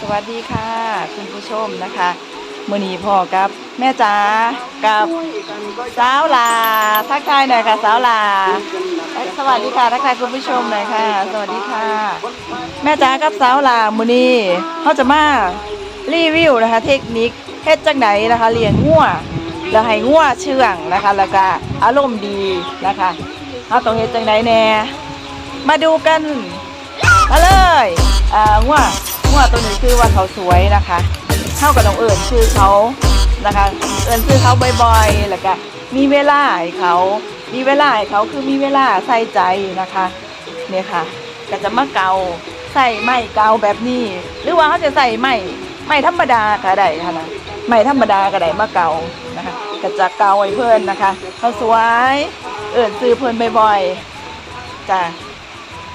สวัสดีค่ะ คุณผู้ชมนะคะมือนีพ่อกับแม่จ๋ากับสาวลาทักทายหน่อยค่ะสาวลาสวัสดีค่ะทักทายคุณผู้ชมหน่อยค่ะ สวัสดีค่ะ แม่จ๋ากับสาวลามือนีเขาจะมารีวิวนะคะ เทคนิคเฮ็ดจังไหนนะคะเลี้ยงงัวแล้วให้งัวเชื่องนะคะ แล้วก็อารมณ์ดีนะคะเขาต้องเฮ็ดจังไหนแน่มาดูกันมาเลยอ่างัว งัวตัวนี้คือว่าเขาสวยนะคะเท่ากับน้องเอิญชื่อเขานะคะ เอิญชื่อเขาบ่อยๆแล้วก็มีเวลาให้เขา มีเวลาให้เขาคือมีเวลาใส่ใจนะคะเนี่ยค่ะ ก็จะมาเกาใส่ไม้เกาแบบนี้ หรือว่าเขาจะใส่ไม้ไม้ธรรมดาก็ได้ค่ะนะไม้ธรรมดาก็ได้มาเกานะคะก็จะเกาไว้เพื่อนนะคะเขาสวย เอิญซื้อเพื่อนบ่อยๆจ้ะ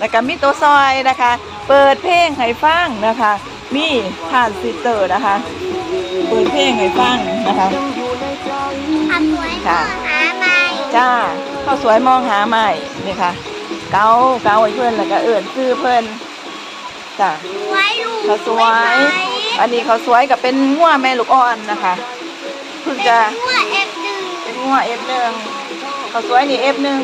แล้วก็มีตัวซอยนะคะ เปิดเพลงให้ฟังนะคะ มีผ่านซิสเตอร์นะคะ เปิดเพลงให้ฟังนะคะทำสวยค่ะหาใหม่จ้าข้าวสวยมองหาใหม่นี่ค่ะ เกาเกาไว้เพื่อนแล้วก็เอื่นซื้อเพื่อนจ้าสวยลูกข้าวสวย อันนี้ข้าวสวยกับเป็นงัวแม่ลูกอ่อนนะคะเพิ่งเป็นจะหัวเอฟหนึ่งเป็นงัวเอฟหนึ่งข้าวสวยนี่เอฟหนึ่ง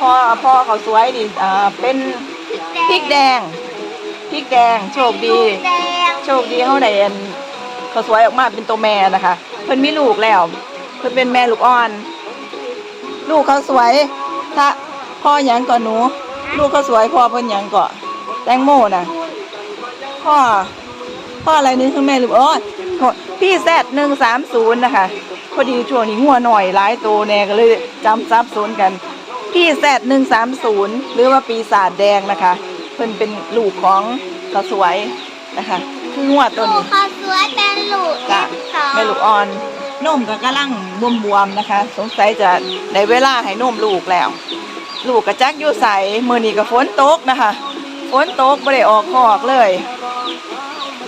พอพอข้าวสวยนี่อ่าเป็นพริกแดงพริกแดง โชคดีแดงโชคดีเขาได้อันเขาสวยออกมาเป็นตัวแม่นะคะเพิ่นมีลูกแล้ว เพิ่นเป็นแม่ลูกอ่อน ลูกเขาสวย ถ้าพ่อหยังก่อนหนู ลูกเขาสวยพ่อเพิ่นหยังก่อแตงโมน่ะพ่อพ่ออะไรนี่คือแม่ลูกอ่อนโทษพี่แซดหนึ่งสามศูนย์นะคะ พอดีช่วงนี้งัวหน่อยหลายตัวแน่ก็เลยจำซับซ้อนกัน พี่แซดหนึ่งสามศูนย์หรือว่าปีศาจแดงนะคะเพิ่นเป็นลูกของเขาสวยนะคะคืองวดตัวลูนี้กเขาสวยเป็นลูกเอจ้ะฟสองแม่ลูกอ่อนนมก็กำลังบวมๆนะคะ สงสัยจะได้เวลาให้นมลูกแล้ว ลูกกระจักอยู่ใสมือนี้ก็ฝนตกนะคะฝนตกไม่ได้ออกคอกเลย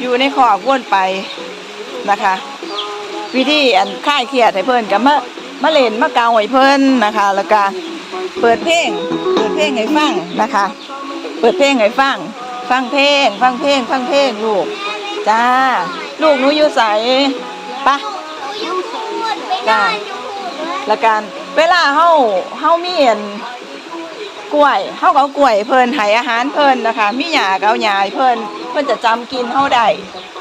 อยู่ในคอกวนไปนะคะ วิธีอันค่ายเครียดให้เพิ่นกับมะมะเล่นมะเกาให้เพิ่นนะคะ แล้วก็ เปิดเพลง เปิดเพลงให้ฟังนะคะ เปิดเพลงให้ฟัง ฟังเพลง ฟังเพลง ฟังเพลงลูก จ้า ลูกหนูอยู่ใสปะลูกอยู่พูดไปนอนอยู่พูดเลยละกัน เวลาเฮา เฮามีอันกล้วย เฮาก็เอากล้วยเพิ่นให้อาหารเพิ่นนะคะ มีหญ้าก็เอาหญ้าให้เพิ่น เพิ่นจะจำกินเฮาได้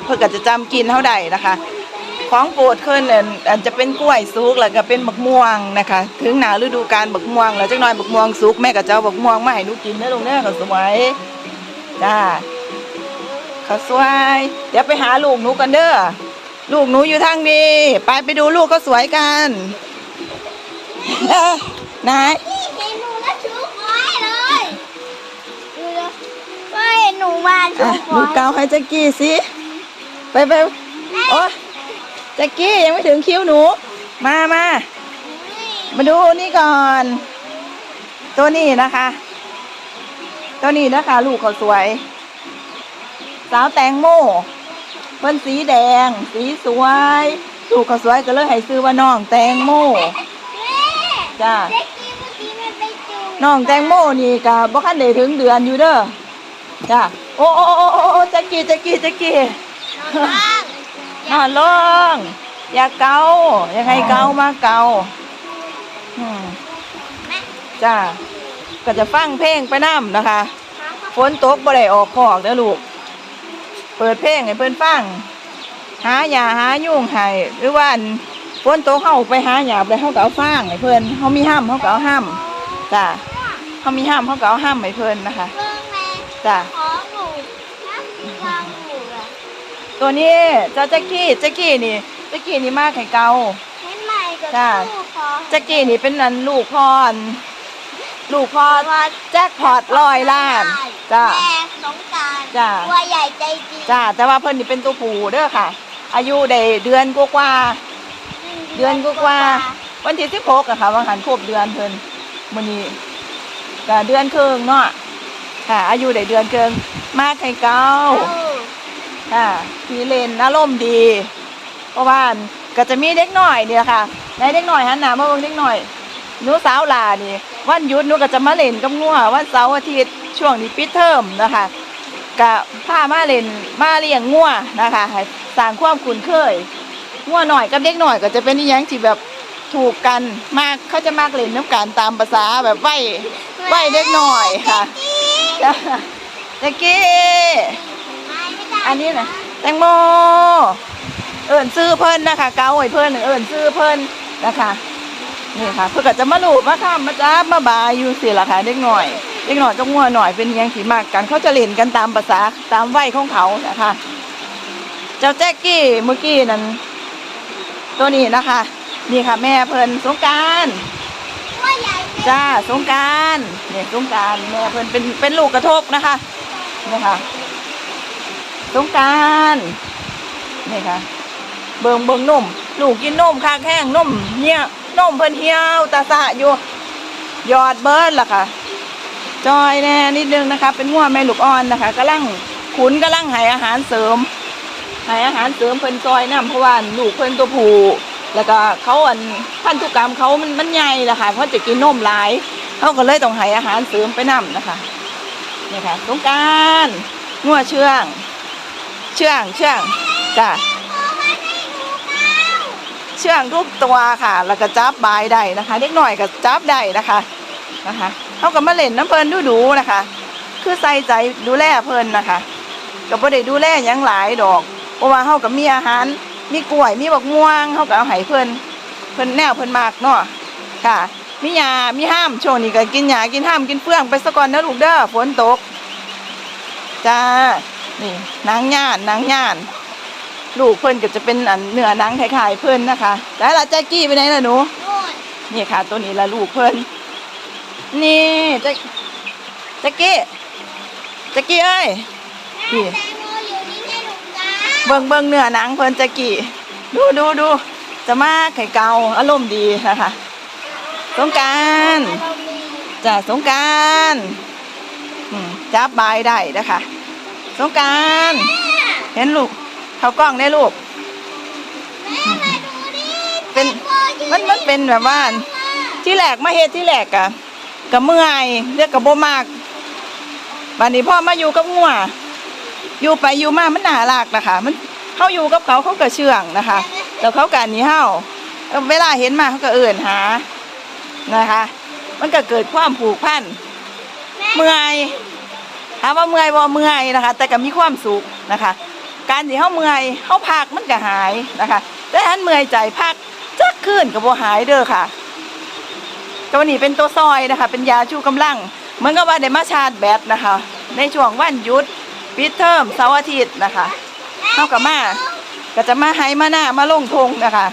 เพิ่นก็จะจำกินเฮาได้นะคะ ของโปรดเพิ่นอันอันจะเป็นกล้วยสุกแล้วก็เป็นบักม่วงนะคะ ถึงหน้าฤดูกาลบักม่วง แล้วจักหน่อยบักม่วงสุกแม่ก็จะเอาบักม่วงมาให้หนูกินเด้อลูกเด้อเขาสวยจ้าเขาสวยเดี๋ยวไปหาลูกหนูกันเด้อลูกหนูอยู่ทางนี้ไปไปดูลูกเขาสวยกันเอ้อไหนายนี่เห็นหนูแล้วชุบไว้เลยดูเลยว่าเห็นหนูมาชุอะบหนูไว้เกาให้แจ็กกี้สิไปไปโอ้ แจ็กกี้ยังไม่ถึงคิวหนู มามามาดูนี่ก่อน ตัวนี้นะคะ ตัวนี้นะคะ ลูกเขาสวย สาวแตงโมเพิ่นสีแดง สีสวย ลูกเขาสวยก็เลยให้ซื้อว่าน้องแตงโมแม่จ้าเด็กกี้เมื่อกี้มันไปจูบน้องแตงโมนี่ก็บ่คันได้ถึงเดือนอยู่เด้อจ้าโอ้โอ้โอ้โอ้โอ้แจ็กกี้แจ็กกี้แจ็กกี้บ้าง นอนลง อย่าเกาอย่าให้เกามาเกาอืมแม่จ้าก็จะฟังเพลงไปน้ำนะคะฝนตกบ่ได้ออกคอกเด้อลูก เปิดเพลงให้เพิ่นฟัง หาหญ้าหายุงให้หรือว่าอันฝนตกเฮาไปหาหญ้าไปเฮาก็เอาฟางให้เพิ่นเฮามีห้ำเฮาก็เอาห้ำจ้าเฮามีห้ำเฮาก็เอาห้ำให้เพิ่นนะคะเรื่องแม่จ้า ขอหนูนะวางหนูอะ ตัวนี้เจ้าแจ็กกี้แจ็กกี้นี่แจ็กกี้นี่มากให้เกาเห็นไหมกับจ้ะลูกขอแจ็กกี้นี่เป็นนันลูกพรลูกพรแจ็คพอตลอยล้านจ้าแม่สงกรารจ้ะตัวใหญ่ใจดีจ้าแต่ว่าเพิ่นนี่เป็นตัวผู้เด้อค่ะ อายุได้เดือนกว่าๆเดือนกว่าๆวันที่สิบหกอะค่ะวันหันครบเดือนเพิ่นมื้อนี้ก็เดือนครึ่งเนาะค่ะ อายุได้เดือนครึ่งมากให้เกาเออ ค่ะพี่เลนอารมณ์ดี เพราะว่าก็จะมีเด็กหน่อยเนี่ยค่ะในเด็กหน่อยหันหน้ามาเบิ่งเด็กหน่อยหนูสาวลานี่วันหยุดหนูก็จะมาเล่นกับงัววันเสาร์อาทิตย์ช่วงนี้ปิดเทอมนะคะกะพามาเล่นมาเลี้ยงงัวนะคะให้สร้างความคุ้นเคยงัวหน่อยกับเด็กหน่อยก็จะเป็นอีหยังที่แบบถูกกันมากเขาจะมากเล่นน้ำกันตามภาษาแบบไหวไหวเด็กหน่อยค่ะจ้ะเจกี้ อันนี้นะแตงโม เอิญซื้อเพิ่นนะคะ เกาไอ้เพิ่นเอิญซื้อเพิ่นนะคะนี่ค่ะ เพื่อก็จะมาลูบมาข้ามมาจ้ามาบายอยู่สิล่ะค่ะเด็กหน่อยเด็กหน่อยก็งัวหน่อยเป็นยังสีมากกันเขาจะเล่นกันตามภาษาตามวัยของเขานะคะ เจ้าแจ็กกี้เมื่อกี้นั้นตัวนี้นะคะ นี่ค่ะแม่เพิ่นสงการจ้าสงการเนี่ยสงการแม่เพิ่นเป็นเป็นลูกกระทบนะคะนี่ค่ะ สงการนี่ค่ะ เบิงเบิงนมลูกกินนมคาแข้งนมเหี่ยนมเพิ่นเหี่ยวตาสะอยู่ยอดเบิร์ดล่ะค่ะ จอยแน่นิดนึงนะคะ เป็นง่วแม่ลูกอ่อนนะคะกำลังขุนกำลังให้อาหารเสริมให้อาหารเสริมเพิ่นซอยน้ำเพราะว่าลูกเพิ่นตัวผู้แล้วก็เขาอันพันธุกรรมเขามันมันใหญ่ล่ะค่ะเพราะจะกินนมหลายเขาก็เลยต้องให้อาหารเสริมไปน้ำนะคะนี่ค่ะสงการง่วเชื่อง เชื่องเชื่องจ้ะเชื่องทุกตัวค่ะ แล้วก็จับบายได้นะคะเด็กหน่อยก็จับได้นะคะนะคะเขาก็มาเล่นน้ำเพลินดูดูนะคะ คือใส่ใจดูแลเพลินนะคะก็บ่ได้ดูแลหยังหลายดอกเพราะว่าเขาก็มีอาหาร มีกล้วยมีบักม่วงเขาก็เอาให้เพลินเพิ่นแนวเพิ่นมากเนาะค่ะ มียามีห้ามช่วงนี้ก็กินยากินห้ามกินเฟื่องไปซะก่อนนะลูกเด้อฝนตก จ้า นี่นางย่านนางย่าน ลูกเพิ่นก็จะเป็นอันเนื้อหนังคล้ายๆเพิ่นนะคะ แล้วล่ะแจ็กกี้ไปไหนล่ะหนูนู่นนี่ค่ะ ตัวนี้ละลูกเพิ่นนี่แจ็คแจ็กกี้แจ็กกี้เอ้ยนี่แตงโมอยู่นี่ไงหนูจ้าเบิ่งเบิ่งเนื้อหนังเพิ่นแจ็กกี้ดูดูดูจะมาไข่เกาอารมณ์ดีนะคะสงกรารเรามีจ้ะสงกรารจับบายได้นะคะ สงกราร เห็นลูกเขากล้องได้ลูกแม่มาดูดิเป็นแตงโอยู่มันมันเป็นแบบว่า ที่แรกมาเฮ็ดที่แรกอะกับเมื่อยเรียกกับโบมากบัดนี้พ่อมาอยู่กับงัวอยู่ไปอยู่มามันน่ารักนะคะมันเขาอยู่กับเขาเขาก็เชื่องนะคะ แล้วเขากันนี้เฮาเออเวลาเห็นมาเขาก็เอื่นหานะคะ มันก็เกิดความผูกพันเมื่อย ถามว่าเมื่อยบ่เมื่อยนะคะ แต่ก็มีความสุขนะคะ การที่เขาเมื่อยเขาพักมันก็หายนะคะ แต่ท่านเมื่อยใจพักจักขึ้นกับบ่หายเด้อค่ะตัวนี้เป็นตัวซอยนะคะ เป็นยาชูกำลังเหมือนกับว่าได้มาชาร์จแบตนะคะ ในช่วงวันหยุดปิดเทอมเสาร์อาทิตย์นะคะเท่ากับมาก็จะมาให้มาหน้ามาลงทงนะคะ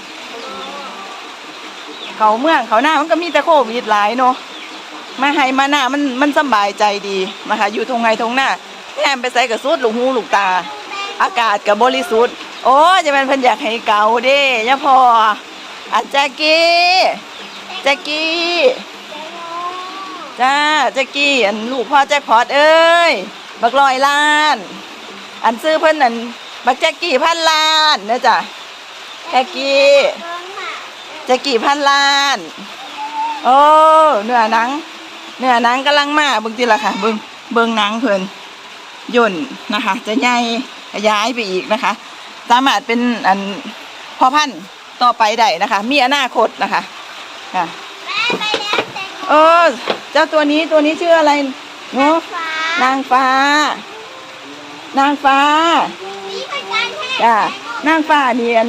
เขาเมืองเขาหน้ามันก็มีแต่โควิดหลายเนาะ มาให้มาหน้ามันมันสบายใจดีนะคะอยู่ทงไงทงหน้าแถมไปใส่กับสุดลูกหูลูกตา อากาศกับบริสุทธิ์โอ้จะเป็นเพันอยากให้เก่าเด้ยะพออาแจกกี้แจกกี้จ้าแจกกี้อันลูกพ่อแจ็คพอตเอ้ยบักลอยล้าน อันซื้อเพิ่นอันบักแจ็กกี้พันล้านนะจ้ะแจ็กกี้แจ็กกี้พันล้าน โอ้เนื้อหนัง เนื้อหนังกำลังมาเบิ่งทีละค่ะ เบิ่งเบิ่งหนังเพิ่นย่นนะคะ จะใหญ่ขยายไปอีกนะคะ สามารถเป็นอันพ่อพันธุ์ต่อไปได้นะคะ มีอนาคตนะคะค่ะแม่ไปแล้วแตงโมเออเจ้าตัวนี้ตัวนี้ชื่ออะไรเนาะฟ้านางฟ้า นางฟ้านี่เป็นการแค่จ้านางฟ้านี่อัน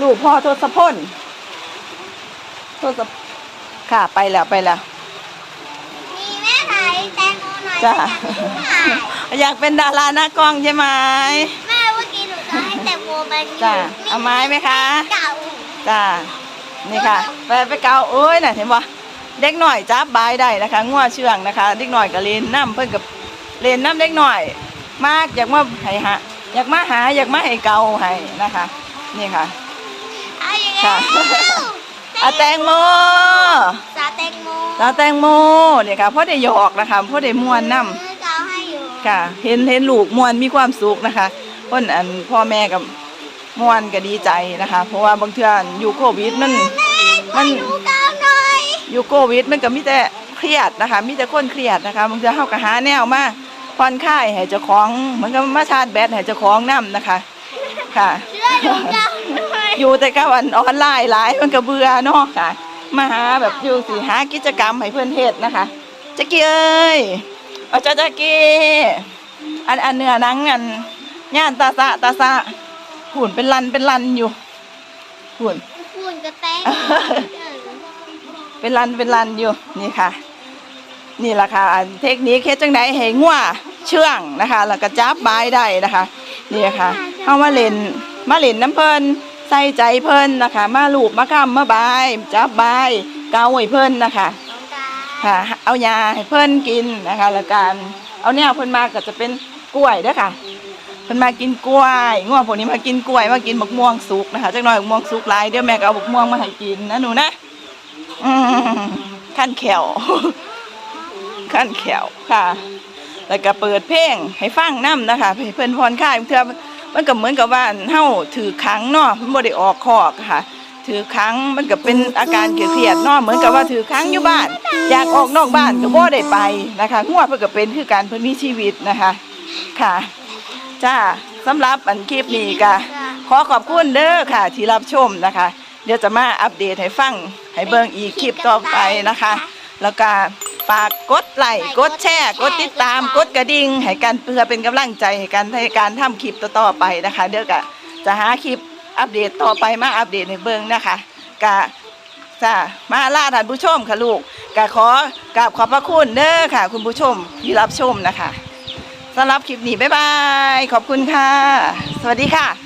ลูกพ่อทศพลทศพค่ะไปแล้วไปแล้ว มีแม่ถ่ายแตงโมหน่อย จ้าถ่ายอยากเป็นดาราหน้ากล้องใช่ไหมแม่เมื่อกี้หนูจะให้แตงโมไปจ้าเอาไม้ไหมคะเก่าจ้านี่ค่ะ ไปไปเกาเอ้ยน่ะเห็นปะเด็กหน่อยจับบายได้นะคะงัวเชื่องนะคะ เด็กหน่อยก็เล่นน้ำเพิ่นกับเล่นน้ำเด็กหน่อย มากอยากมาให้หาอยากมาหาอยากมาให้เกาให้นะคะ นี่ค่ะเอาอย่างค่ะอาแตงโมสาแต งโมสาวแตงโมเนี่ยค่ะพ่อได้หยอกนะคะพ่อได้ม่วนน้ำเก่าให้อยู่ค่ะเห็นเห็นลูกม่วนมีความสุขนะคะคนอันพ่อแม่กับม่วนก็ดีใจนะคะ เพราะว่าบางเทื่ออยู่โควิดมันมันหนูเก่าหน่อยอยู่โควิดมันก็มีแต่เครียดนะคะมีแต่คนเครียดนะคะบางเทื่อเฮาก็หาแนวมาผ่อนคลายให้เจ้าของเหมือนกับมาชาร์จแบตให้เจ้าของนํนะคะค่ะเชื่อหนูจังเลยอยู่แต่กับอันออนไลน์หลายมันก็เบื่อเนาะค่ะ มาหาแบบอยู่สิหากิจกรรมให้เพื่อนเฮ็ดนะคะจักกี้เอ้ยเอาจ้าจักกี้อันอันเนื้อหนังอันย่านตาสะตาสะหุ่นเป็นลันเป็นลันอยู่หุ่น ฝุ่นกระแตก เป็นลันเป็นลันอยู่นี่ค่ะ นี่แหละค่ะอันเทคนิคเฮ็ดจังไดให้งัวเชื่องนะคะ แล้วก็จับบายได้นะคะ นี่ค่ะเข้ามาเล่นมาเล่นน้ำเพิ่น ใส่ใจเพิ่นนะคะ มาลูบมาค้ำมาบาย จับบายเกาให้เพิ่นนะคะค่ะ เอายาให้เพิ่นกินนะคะแล้วการเอาแนวเพิ่นมาก็จะเป็นกล้วยเด้อค่ะเพิ่นมากินกล้วยง่วงพวกนี้มากินกล้วยมากินบักม่วงสุกนะคะจักหน่อยบักม่วงสุกหลายเดี๋ยวแม่ก็เอาบักม่วงมาให้กินนะหนูนะอืมขั้นแขวขั้นแขวค่ะ แล้วก็เปิดเพลงให้ฟังนํนะคะเพิ่นผ่อนคลายเทื่อ มันก็เหมือนกับว่าเฮาถือขังเนาะมันบ่ได้ออกคอกค่ะ ถือขังมันก็เป็นอาการเครียดๆเนาะเหมือนกับว่าถือขังอยู่บ้าน อยากออกนอกบ้านก็บ่ได้ไปนะคะงัวเพิ่นก็เป็นคือการเพิ่นมีชีวิตนะคะค่ะจ้าสำหรับอันคลิปนี้ก็ขอขอบคุณเด้อค่ะ ที่รับชมนะคะ เดี๋ยวจะมาอัปเดตให้ฟังให้เบิ่งอีกคลิปต่อไปนะคะ แล้วก็ ฝากกดไลค์กดแชร์กดติดตามกดกระดิ่งให้กันเพื่อเป็นกำลังใจให้กันในการทำคลิปต่อๆไปนะคะ เดี๋ยวก็จะหาคลิปอัปเดตต่อไปมาอัปเดตให้เบิ่งนะคะกะจ้ามาล่าท่านผู้ชมค่ะลูกกะขอกราบขอบพระคุณเด้อค่ะ คุณผู้ชมที่รับชมนะคะสำหรับคลิปนี้บ๊ายบาย ขอบคุณค่ะ สวัสดีค่ะ